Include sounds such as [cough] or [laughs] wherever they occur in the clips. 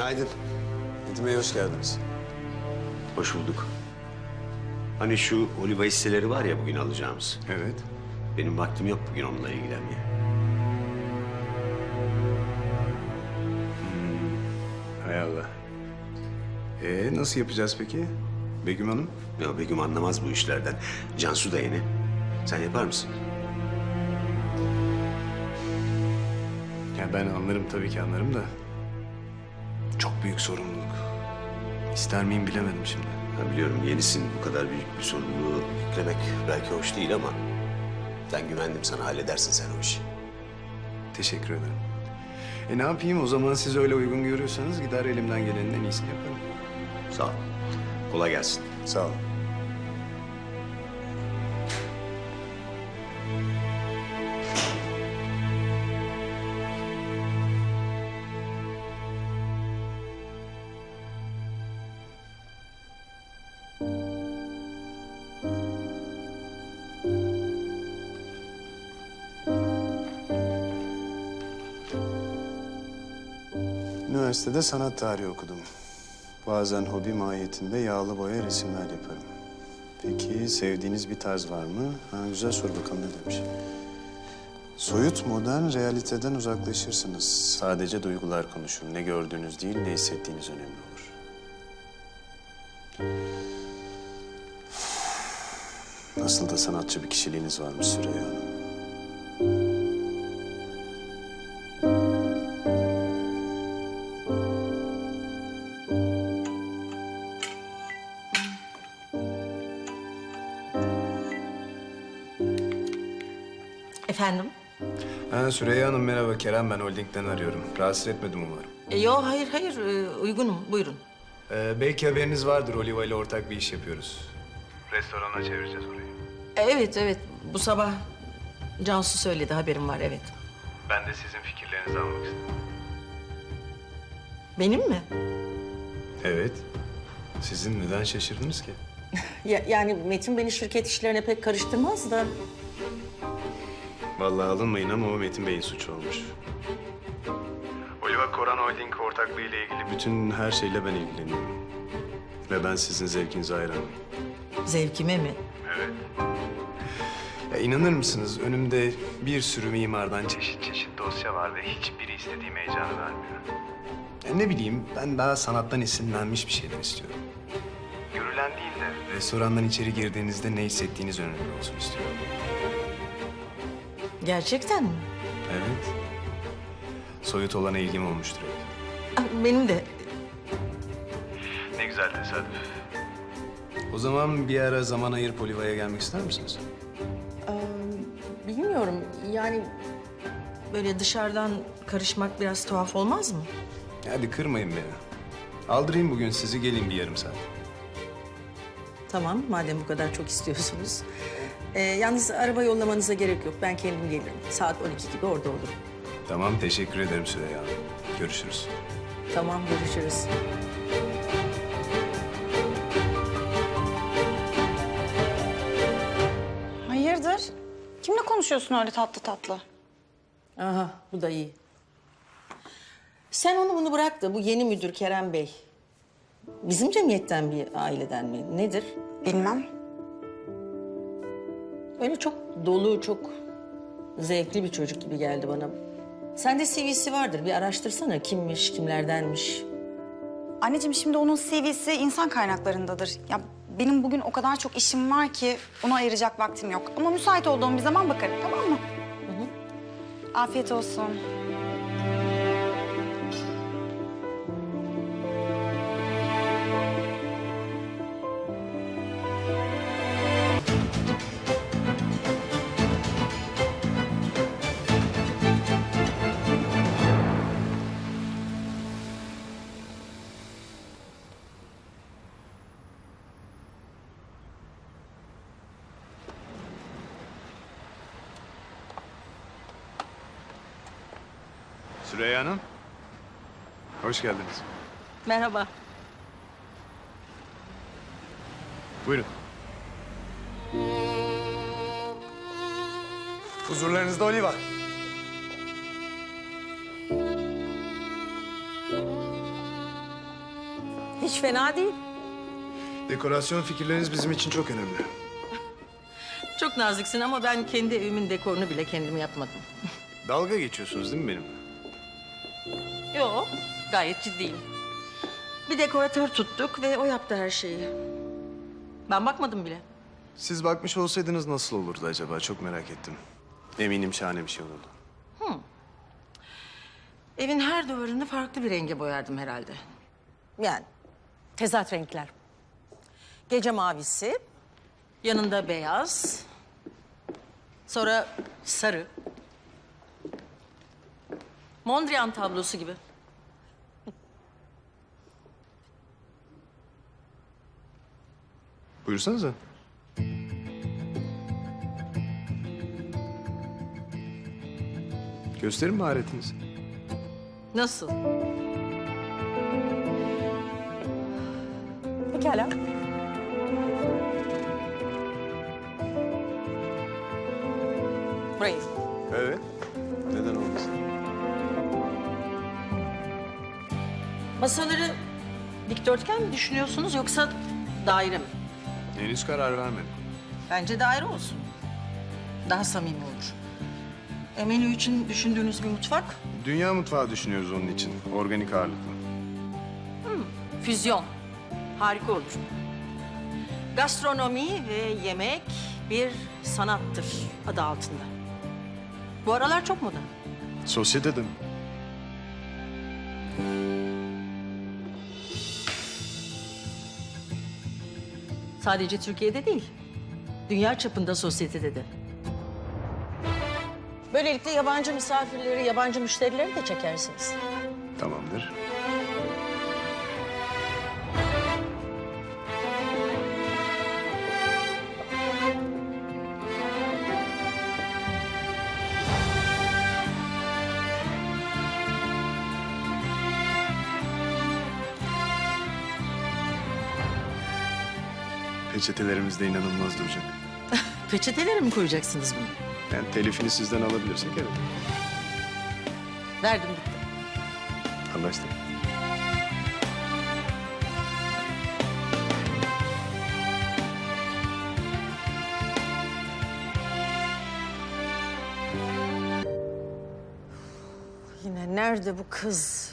Günaydın. Nedim Bey hoş geldiniz. Hoş bulduk. Hani şu Oliva hisseleri var ya bugün alacağımız. Evet. Benim vaktim yok bugün onunla ilgilenmeye. Hay Allah. Ee, nasıl yapacağız peki? Begüm Hanım? Ya Begüm anlamaz bu işlerden. Cansu da yeni. Sen yapar mısın? Ya ben anlarım tabii ki anlarım da. Çok büyük sorumluluk. İster miyim bilemedim şimdi. Ha, biliyorum yenisin bu kadar büyük bir sorumluluğu yüklemek belki hoş değil ama... ...ben güvendim sana halledersin sen o işi. Teşekkür ederim. E ne yapayım o zaman siz öyle uygun görüyorsanız gider elimden gelenin en iyisini yaparım. Sağ ol. Kolay gelsin. Sağ olun. Üniversitede sanat tarihi okudum. Bazen hobi mahiyetinde yağlı boya resimler yaparım. Peki sevdiğiniz bir tarz var mı? Ha, güzel soru bakalım ne demiş. Soyut modern realiteden uzaklaşırsınız. Sadece duygular konuşur. Ne gördüğünüz değil, ne hissettiğiniz önemli olur. Nasıl da sanatçı bir kişiliğiniz varmış Süreyya Hanım. Süreyya Hanım merhaba. Kerem ben Holding'den arıyorum. Rahatsız etmedim umarım. E, yo hayır hayır e, uygunum buyurun. Ee, belki haberiniz vardır. Oliva ile ortak bir iş yapıyoruz. Restorana çevireceğiz orayı. E, evet evet bu sabah Cansu söyledi haberim var evet. Ben de sizin fikirlerinizi almak istedim. Benim mi? Evet. Sizin neden şaşırdınız ki? [laughs] Ya, yani Metin beni şirket işlerine pek karıştırmaz da. Vallahi alınmayın ama o Metin Bey'in suçu olmuş. Oliva Koran Holding ortaklığı ile ilgili bütün her şeyle ben ilgileniyorum. Ve ben sizin zevkinize hayranım. Zevkime mi? Evet. Ya inanır mısınız önümde bir sürü mimardan çeşit çeşit dosya var ve hiçbiri istediğim heyecanı vermiyor. Ya ne bileyim ben daha sanattan esinlenmiş bir şeyler istiyorum. Görülen değil de restorandan içeri girdiğinizde ne hissettiğiniz önemli olsun istiyorum. Gerçekten mi? Evet. Soyut olana ilgim olmuştur. Ah, Benim de. Ne güzel tesadüf. O zaman bir ara zaman ayırıp Oliva'ya gelmek ister misiniz? Ee, bilmiyorum yani böyle dışarıdan karışmak biraz tuhaf olmaz mı? Hadi kırmayın beni. Aldırayım bugün sizi gelin bir yarım saat. Tamam madem bu kadar çok istiyorsunuz. Ee, yalnız araba yollamanıza gerek yok. Ben kendim gelirim. Saat 12 gibi orada olurum. Tamam teşekkür ederim Süreyya Hanım. Görüşürüz. Tamam görüşürüz. Hayırdır? Kimle konuşuyorsun öyle tatlı tatlı? Aha bu da iyi. Sen onu bunu bırak da bu yeni müdür Kerem Bey. Bizim cemiyetten bir aileden mi? Nedir? Bilmem. Öyle çok dolu, çok zevkli bir çocuk gibi geldi bana. Sende CV'si vardır. Bir araştırsana kimmiş, kimlerdenmiş. Anneciğim şimdi onun CV'si insan kaynaklarındadır. Ya benim bugün o kadar çok işim var ki ona ayıracak vaktim yok. Ama müsait olduğum bir zaman bakarım tamam mı? Afiyet olsun. Süreyya Hanım. Hoş geldiniz. Merhaba. Buyurun. Huzurlarınızda Oliva. Hiç fena değil. Dekorasyon fikirleriniz bizim için çok önemli. Çok naziksin ama ben kendi evimin dekorunu bile kendim yapmadım. Dalga geçiyorsunuz değil mi benimle? Yok, gayet ciddiyim. Bir dekoratör tuttuk ve o yaptı her şeyi. Ben bakmadım bile. Siz bakmış olsaydınız nasıl olurdu acaba? Çok merak ettim. Eminim şahane bir şey olurdu. Evin her duvarını farklı bir renge boyardım herhalde. Yani tezat renkler. Gece mavisi, yanında beyaz, sonra sarı. Mondrian tablosu gibi. Buyursanıza. Gösterin maharetinizi. Nasıl? Pekala. Burayı. Masaları dikdörtgen mi düşünüyorsunuz yoksa daire mi? Henüz karar vermedim. Bence daire olsun. Daha samimi olur. E, menü için düşündüğünüz bir mutfak? Dünya mutfağı düşünüyoruz onun için. Organik ağırlıklı. Füzyon. Harika olur. Gastronomi ve yemek bir sanattır adı altında. Bu aralar çok moda. Sosyetede mi? Sadece Türkiye'de değil, dünya çapında sosyetede de. Böylelikle yabancı misafirleri, yabancı müşterileri de çekersiniz. Peçetelerimiz de inanılmaz duracak. [laughs] Peçetelere mi koyacaksınız bunu? Yani telifini sizden alabilirsek evet. Verdim gitti. Anlaştık. Yine nerede bu kız?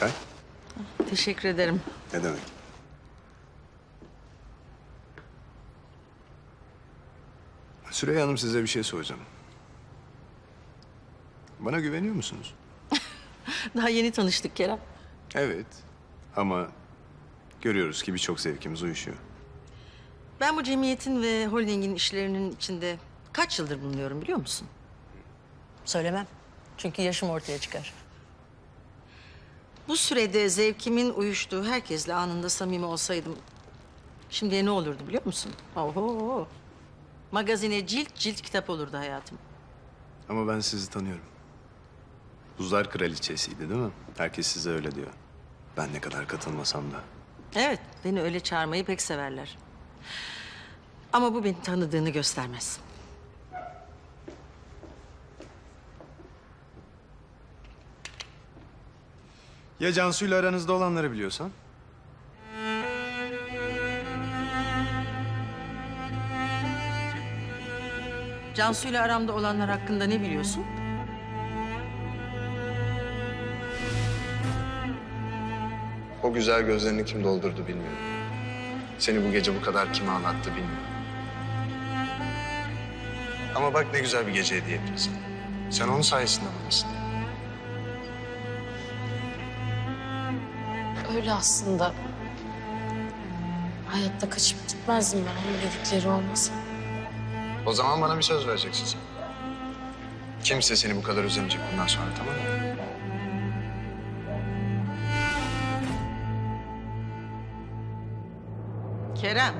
Çay? Teşekkür ederim. Ne demek? Süreyya Hanım size bir şey soracağım. Bana güveniyor musunuz? [laughs] Daha yeni tanıştık Kerem. Evet. Ama görüyoruz ki birçok zevkimiz uyuşuyor. Ben bu cemiyetin ve holdingin işlerinin içinde kaç yıldır bulunuyorum biliyor musun? Söylemem. Çünkü yaşım ortaya çıkar. Bu sürede zevkimin uyuştuğu herkesle anında samimi olsaydım... ...şimdiye ne olurdu biliyor musun? Oho. Magazine cilt cilt kitap olurdu hayatım. Ama ben sizi tanıyorum. Buzlar kraliçesiydi değil mi? Herkes size öyle diyor. Ben ne kadar katılmasam da. Evet, beni öyle çağırmayı pek severler. Ama bu beni tanıdığını göstermez. Ya Cansu'yla aranızda olanları biliyorsan? Cansu ile aramda olanlar hakkında ne biliyorsun? O güzel gözlerini kim doldurdu bilmiyorum. Seni bu gece bu kadar kim ağlattı bilmiyorum. Ama bak ne güzel bir gece hediye ettim sana. Sen onun sayesinde buradasın. Öyle aslında. Hayatta kaçıp gitmezdim ben onun dedikleri olmasa. O zaman bana bir söz vereceksin sen. Kimse seni bu kadar üzemeyecek bundan sonra tamam mı? Kerem.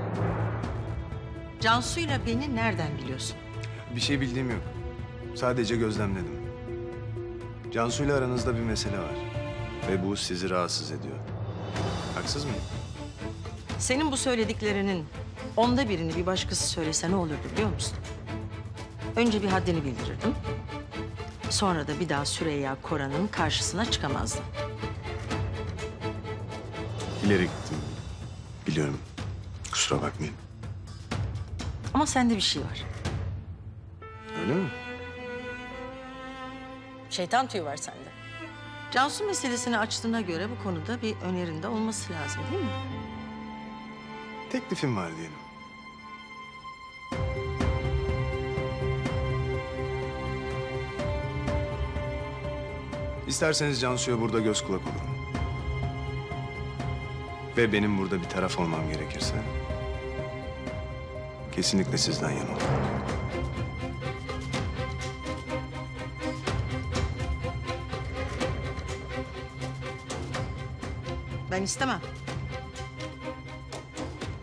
Cansu ile beni nereden biliyorsun? Bir şey bildiğim yok. Sadece gözlemledim. Cansu ile aranızda bir mesele var. Ve bu sizi rahatsız ediyor. Haksız mıyım? Senin bu söylediklerinin onda birini bir başkası söylese ne olurdu biliyor musun? Önce bir haddini bildirirdim. Sonra da bir daha Süreyya Koran'ın karşısına çıkamazdım. İleri gittim. Biliyorum. Kusura bakmayın. Ama sende bir şey var. Öyle mi? Şeytan tüyü var sende. Cansu meselesini açtığına göre bu konuda bir önerinde olması lazım değil mi? Teklifim var diyelim. İsterseniz Cansu'ya burada göz kulak olun. Ve benim burada bir taraf olmam gerekirse... ...kesinlikle sizden yana olurum. Ben istemem.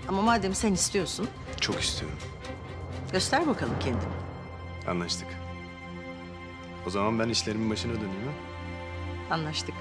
Ama madem sen istiyorsun, Çok istiyorum. göster bakalım kendini. Anlaştık. O zaman ben işlerimin başına döneyim. ha? Anlaştık.